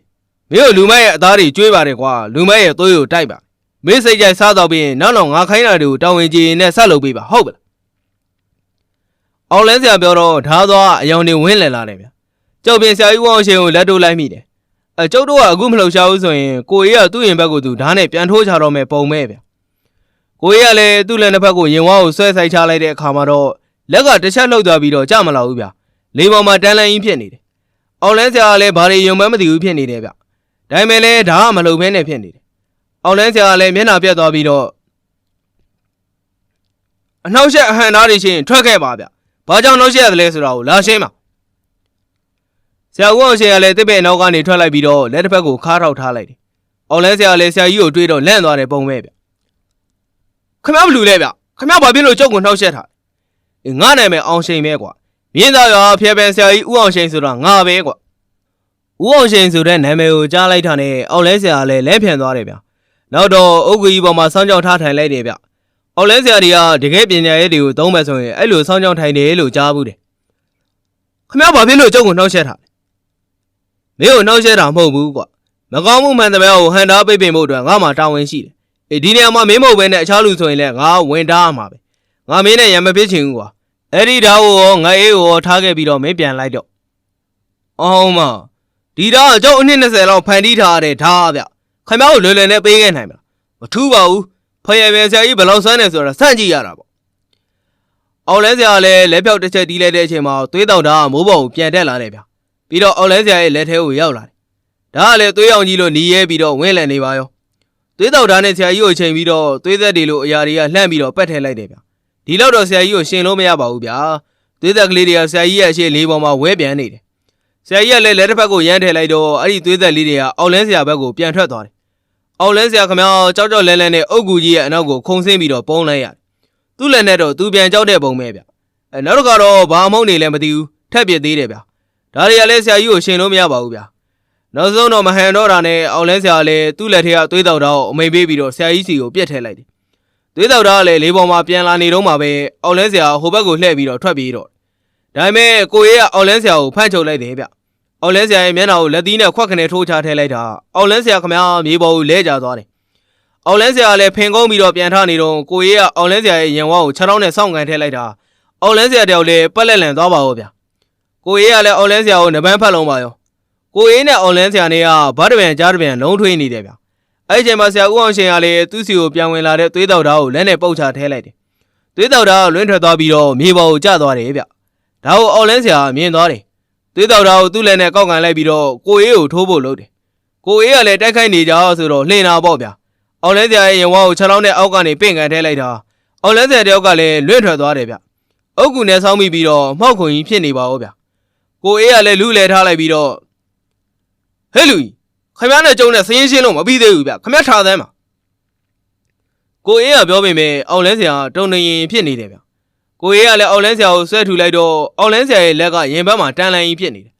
မင်းတို့လူမိုက်ရဲ့အသားတွေကျွေးပါတယ်ကွာလူမိုက်ရဲ့သွေးကိုတိုက်ပါမင်းစိတ်ကြိုက်စားတော့ပြီးရင်နောက်တော့ငါခိုင်းတာတွေကိုတောင်းဝင်ကြည်ရင်နဲ့ဆက်လုပ်ပေးပါဟုတ်ပါလား။အောင်လန်းဆရာပြောတော့ဓားသွားအယောင်တွေဝင်းလည်လာတယ်ဗျ။ ကျောက်ပြင်ဆရာကြီးဝအောင်ရှင်ကိုလက်တို့လိုက်မိတယ်။အဲကျုပ်တို့ကအခုမလှုပ်ရှားဘူးဆိုရင်ကိုကြီးကသူ့ရင်ဘက်ကိုသူဓာတ်နဲ့ပြန်ထိုးချတော့မယ်ပုံမဲ့ဗျကိုကြီးကလည်းသူ့လက်နှစ်ဖက်ကိုရင်ဝါကိုဆွဲဆိုင်ချလိုက်တဲ့အခါမှာတော့လက်ကတစ်ချက်လှုပ်သွားပြီးတော့ကြမလာဘူးဗျလေပေါ်မှာတန်းလန်းကြီးဖြစ်နေတယ်အောင်လန်းဆရာကလည်းဘာတွေယုံမှန်းမသိဘူးဖြစ်နေတယ်ဗျဒါပေမဲ့လည်းဓာတ်ကမလှုပ်ဘဲနဲ့ဖြစ်နေတယ်အောင်လန်းဆရာကလည်းမျက်နှာပြတ်သွားပြီးတော့အနှောက်အယှက်အဟန်သားတွေချင်းထွက်ခဲ့ပါဗျဘာကြောင့်နှောက်ယှက်ရသလဲဆိုတာကိုလာရှင်းပါ ဆရာဦးအောင်ရှင်ကလည်းတစ်ပည့်နောက်ကနေထွက်လိုက်ပြီးတော့လက်တစ်ဖက်ကိုခါထောက်ထားလိုက်တယ်။အောင်လဲဆရာလည်းဆရာကြီးကိုတွေးတော့လန့်သွားတယ်ပုံပဲဗျ။ခမဘလူလဲဗျ။ခမဘာဖြစ်လို့ကြောက်ကိုနှောက်ရှက်ထားလဲ။အေးငါနာမည်အောင်ရှင်ပဲကွာ။မြင်းသားရွာဖျက်ပန်ဆရာကြီးဦးအောင်ရှင်ဆိုတာငါပဲကွာ။ဦးအောင်ရှင်ဆိုတဲ့နာမည်ကိုကြားလိုက်တာနဲ့အောင်လဲဆရာလည်းလဲဖြန်သွားတယ်ဗျ။နောက်တော့အုတ်ကြီးပေါ်မှာစောင်းကြောက်ထားထိုင်လိုက်တယ်ဗျ။အောင်လဲဆရာတွေကတကယ်ပညာရေးတွေကိုသုံးမယ်ဆိုရင်အဲ့လိုစောင်းကြောက်ထိုင်တယ်လို့ကြားဘူးတယ်။ခမဘာဖြစ်လို့ကြောက်ကိုနှောက်ရှက်ထားလဲ မင်းကိုနှောက်ယှက်တာမဟုတ်ဘူးကွာမကောင်းမှုမှန်သမျှကိုဟန်တာပိတ်ပင်ဖို့အတွက်ငါမှတာဝန်ရှိတယ်အေးဒီနေရာမှာမင်းမဟုတ်ဘဲနဲ့အခြားလူဆိုရင်လည်းငါဝင်တားရမှာပဲငါမင်းနဲ့ရံမဖြစ်ချင်ဘူးကွာအဲ့ဒီဓာတ်ကိုရောငါအေးကိုရောထားခဲ့ပြီးတော့မင်းပြန်လိုက်တော့အောင်မဒီဓာတ်အကျောက်အနှစ်20လောက်ဖန်တီးထားတဲ့ဓာတ်ဗျခင်ဗျားကိုလွယ်လွယ်နဲ့ပေးခဲ့နိုင်မလားမထူးပါဘူးဖယယ်ပဲဆရာကြီးဘယ်လောက်စမ်းနေဆိုတာစမ်းကြည့်ရတာပေါ့အောင်လဲဆရာလည်းလက်ဖြောက်တစ်ချက်တီးလိုက်တဲ့အချိန်မှာသွေးတောက်တာမိုးပေါ်ကိုပြန်တက်လာတယ်ဗျ ပြီးတော့အောက်လဲဆရာရဲ့လက်ထဲကိုရောက်လာတယ်။ဒါကလည်းသွေးအောင်ကြီးလို့နီးရဲပြီးတော့ဝင်းလည်နေပါရော။သွေးတောက်သားနဲ့ဆရာကြီးကိုချိန်ပြီးတော့သွေးသက်တွေလိုအရာတွေကလှမ်းပြီးတော့ပက်ထဲလိုက်တယ်ဗျ။ဒီလောက်တော့ဆရာကြီးကိုရှင်လို့မရပါဘူးဗျာ။သွေးသက်ကလေးတွေကဆရာကြီးရဲ့အရှိလေးပေါ်မှာဝဲပြန်နေတယ်။ဆရာကြီးကလည်းလက်တစ်ဖက်ကိုရမ်းထည့်လိုက်တော့အဲ့ဒီသွေးသက်လေးတွေကအောက်လန်းဆရာဘက်ကိုပြန်ထွက်သွားတယ်။အောက်လန်းဆရာခမောင်းကြောက်ကြောက်လဲလဲနဲ့အုတ်ကူကြီးရဲ့အနောက်ကိုခုံဆင်းပြီးတော့ပုံးလိုက်ရတယ်။သူ့လက်နဲ့တော့သူပြန်ကြောက်တဲ့ပုံပဲဗျ။အဲနောက်တစ်ခါတော့ဘာအမုန်းနေလဲမသိဘူးထက်ပြစ်သေးတယ်ဗျ။ ဒါတွေကလည်းဆရာကြီးကိုရှင်လို့မရပါဘူးဗျာနောက်ဆုံးတော့မဟန်တော့တာနဲ့အောင်လဲဆရာလည်းသူ့လက်ထဲကသွေးတောက်တာကိုအမိန်ပေးပြီးတော့ဆရာကြီးစီကိုပြက်ထည့်လိုက်တယ်သွေးတောက်တာကလည်းလေးပေါ်မှာပြန်လာနေတော့မှပဲအောင်လဲဆရာဟိုဘက်ကိုလှည့်ပြီးတော့ထွက်ပြေးတော့ဒါပေမဲ့ကိုရဲကအောင်လဲဆရာကိုဖမ်းချုပ်လိုက်တယ်ဗျအောင်လဲဆရာရဲ့မျက်နှာကိုလက်သီးနဲ့ခွက်ခနဲ့ထိုးချထည့်လိုက်တာအောင်လဲဆရာခမမြေပေါ်ကိုလဲကျသွားတယ်အောင်လဲဆရာလည်းဖင်ကုန်းပြီးတော့ပြန်ထနေတော့ကိုရဲကအောင်လဲဆရာရဲ့ရင်ဝါကိုခြေထောက်နဲ့စောင့်ကန်ထည့်လိုက်တာအောင်လဲဆရာတယောက်လည်းပက်လက်လန်သွားပါဦးဗျာ ကိုအေးကလည်းအော်လန်းဆရာကိုနပန်းဖတ်လုံးပါရောကိုအေးနဲ့အော်လန်းဆရာနဲ့ကဘာတပံကြားတပံလုံးထွေးနေတယ်ဗျအဲ့ဒီချိန်မှာဆရာဦးအောင်ရှင်ကလည်းသူ့စီကိုပြန်ဝင်လာတဲ့သွေးတောက်သားကိုလက်နဲ့ပုတ်ချထဲလိုက်တယ်သွေးတောက်တာလွင့်ထွက်သွားပြီးတော့မြေပေါ်ကိုကျသွားတယ်ဗျဒါကိုအော်လန်းဆရာမြင်သွားတယ်သွေးတောက်တာကိုသူ့လက်နဲ့ကောက်ကန်လိုက်ပြီးတော့ကိုအေးကိုထိုးဖို့လုပ်တယ်ကိုအေးကလည်းတိုက်ခိုက်နေကြဆိုတော့လှင်တာပေါ့ဗျအော်လန်းဆရာရဲ့ရင်ဝါကိုခြေထောက်နဲ့အောက်ကနေပင့်ကန်ထဲလိုက်တာအော်လန်းဆရာတယောက်ကလည်းလွင့်ထွက်သွားတယ်ဗျအုတ်ကူနဲ့ဆောင်းမိပြီးတော့မှောက်ခွန်ကြီးဖြစ်နေပါဦးဗျ ကိုအေးကလည်းလူလဲထားလိုက်ပြီးတော့ဟဲ့လူကြီးခမရနဲ့ကျုံနဲ့စရင်ရှင်းလို့မပြီးသေးဘူးဗျခမရထားသမ်းပါကိုအေးကပြောပေမဲ့အောက်လန်းဆရာတုံနေရင်ဖြစ်နေတယ်ဗျကိုအေးကလည်းအောက်လန်းဆရာကိုဆွဲထူလိုက်တော့အောက်လန်းဆရာရဲ့လက်ကရင်ဘတ်မှာတန်လန်ကြီးဖြစ်နေတယ်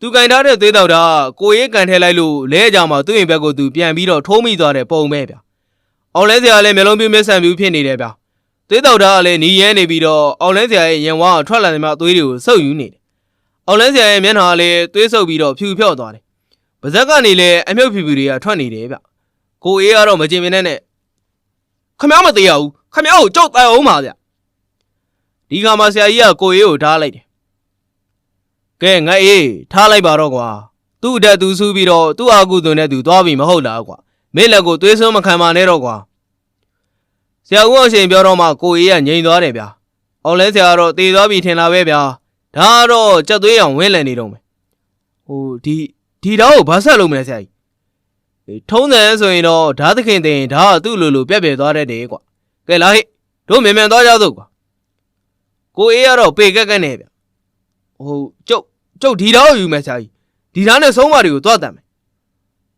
သူကင်ထားတဲ့သွေးတောက်တာကိုအေးကန်ထဲလိုက်လို့လဲကြမှာသူ့ရင်ဘက်ကိုသူပြန်ပြီးတော့ထိုးမိသွားတဲ့ပုံပဲဗျအောက်လန်းဆရာလည်းမျက်လုံးပြူးမျက်စံပြူးဖြစ်နေတယ်ဗျသွေးတောက်တာကလည်းหนีရဲနေပြီးတော့အောက်လန်းဆရာရဲ့ရင်ဝါကထွက်လာတဲ့မြသွေးတွေကိုစုပ်ယူနေတယ် အောက်လန်းဆရာရဲ့မျက်နှာကလည်းသွေးဆုပ်ပြီးတော့ဖြူဖြော့သွားတယ်ပါဇက်ကနေလည်းအမြုပ်ဖြူဖြူတွေကထွက်နေတယ်ဗျကိုအေးကတော့မကြင်မနဲ့နဲ့ခမ ्या မသေးရဘူးခမ ्या ကိုကြောက်တိုင်အောင်ပါဗျဒီခါမှာဆရာကြီးကကိုရေးကိုထားလိုက်တယ်ကဲငါအေးထားလိုက်ပါတော့ကွာသူ့အတက်သူဆူးပြီးတော့သူ့အာကုသွင်းတဲ့သူသွားပြီမဟုတ်လားကွာမင်းလက်ကိုသွေးစွန်းမခံပါနဲ့တော့ကွာဆရာဦးအောင်ရှင်ပြောတော့မှကိုအေးကငြိမ်သွားတယ်ဗျအောင်လဲဆရာကတော့တေသွားပြီထင်တာပဲဗျာ ဒါကတော့ကြက်သွေးအောင်ဝင်းလည်နေတော့မယ်ဟိုဒီဒီတော့ကိုဘာဆက်လုပ်မလဲဆရာကြီးအေးထုံးတယ်ဆိုရင်တော့ဓာသခင်တင်ဒါကသူ့လိုလိုပြက်ပြယ်သွားတတ်တယ်ကွာကဲလာဟိတို့မြန်မြန်သွားကြစို့ကွာကိုအေးကတော့ပေကက်ကက်နေဗျဟိုကျုပ်ကျုပ်ဒီတော့ယူမယ်ဆရာကြီးဒီသားနဲ့ဆုံးမတွေကိုသွားတတ်မယ်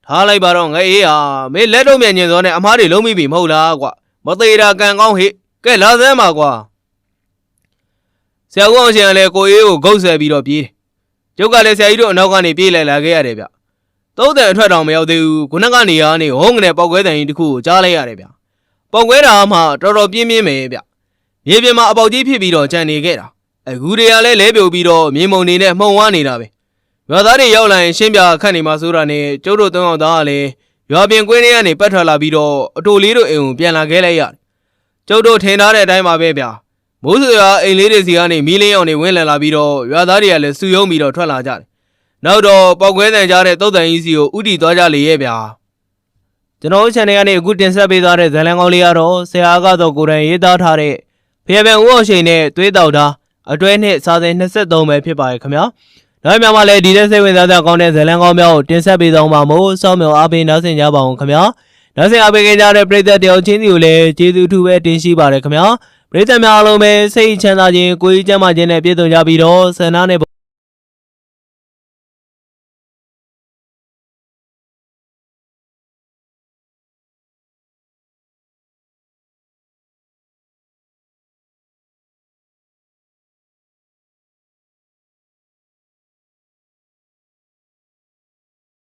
ထားလိုက်ပါတော့ငါအေးဟာမင်းလက်တော့မြန်ညင်စောနဲ့အမားတွေလုံးမိပြီမဟုတ်လားကွာမသေးတာကန်ကောင်းဟိကဲလာစမ်းပါကွာ ဆရာဦးအောင်ရှင်ကလည်းကိုအေးကိုဂုတ်ဆယ်ပြီးတော့ပြေးတယ်ကျုပ်ကလည်းဆရာကြီးတို့အနောက်ကနေပြေးလိုက်လာခဲ့ရတယ်ဗျသုံးတန်အထွက်တောင်မရောက်သေးဘူးခုနကနေရာနေဟုံးငနဲ့ပောက်ကွဲတန်ကြီးတစ်ခုကိုကြားလိုက်ရတယ်ဗျပောက်ကွဲတာမှတော်တော်ပြင်းပြင်းပဲဗျမြေပြင်မှာအပေါက်ကြီးဖြစ်ပြီးတော့ကြံနေခဲ့တာအခုတွေကလည်းလဲပြိုပြီးတော့မြေမုံနေနဲ့မှုံဝါနေတာပဲရွာသားတွေရောက်လာရင်ရှင်းပြခတ်နေမှာဆိုတာနဲ့ကျုပ်တို့သုံးအောင်သားကလည်းရွာပြင်ကွင်းထဲကနေပတ်ထွက်လာပြီးတော့အတူလေးတို့အိမ်ကိုပြန်လာခဲ့လိုက်ရတယ်ကျုပ်တို့ထင်ထားတဲ့အတိုင်းပါပဲဗျ မိုးဆွေရွာအိမ်လေးတွေစီကနေမီးလင်းအောင်နေဝင်လာလာပြီးတော့ရွာသားတွေကလည်းစုယုံပြီးတော့ထွက်လာကြတယ်နောက်တော့ပောက်ကွဲတန်ကြားတဲ့တုတ်တန်ကြီးစီကိုဥတီသွားကြလေရဲ့ဗျာကျွန်တော်တို့ channel ကနေအခုတင်ဆက်ပေးသွားတဲ့ဇာတ်လမ်းကောင်းလေးကတော့ဆရာကတော့ကိုယ်တိုင်ရေးသားထားတဲ့ဖျက်ပန်ဦးအောင်ရှိန်နဲ့သွေးတောက်တာအတွဲနှစ်စာစဉ်23ပဲဖြစ်ပါရဲ့ခင်ဗျာနောက်မြန်မာလည်းဒီတဲ့စိတ်ဝင်စားစရာကောင်းတဲ့ဇာတ်လမ်းကောင်းများကိုတင်ဆက်ပေးသွားမှာမို့စောင့်မျှော်အားပေးနောက်ဆင်ကြပါအောင်ခင်ဗျာနောက်ဆင်အားပေးကြတဲ့ပရိသတ်တယောက်ချင်းစီကိုလည်းကျေးဇူးအထူးပဲတင်ရှိပါတယ်ခင်ဗျာ ပရိသတ်များအားလုံးပဲစိတ်ချမ်းသာခြင်းကိုယ်ကြီးကျန်းမာခြင်းနဲ့ပြည့်စုံကြပြီးတော့ဆန္ဒနဲ့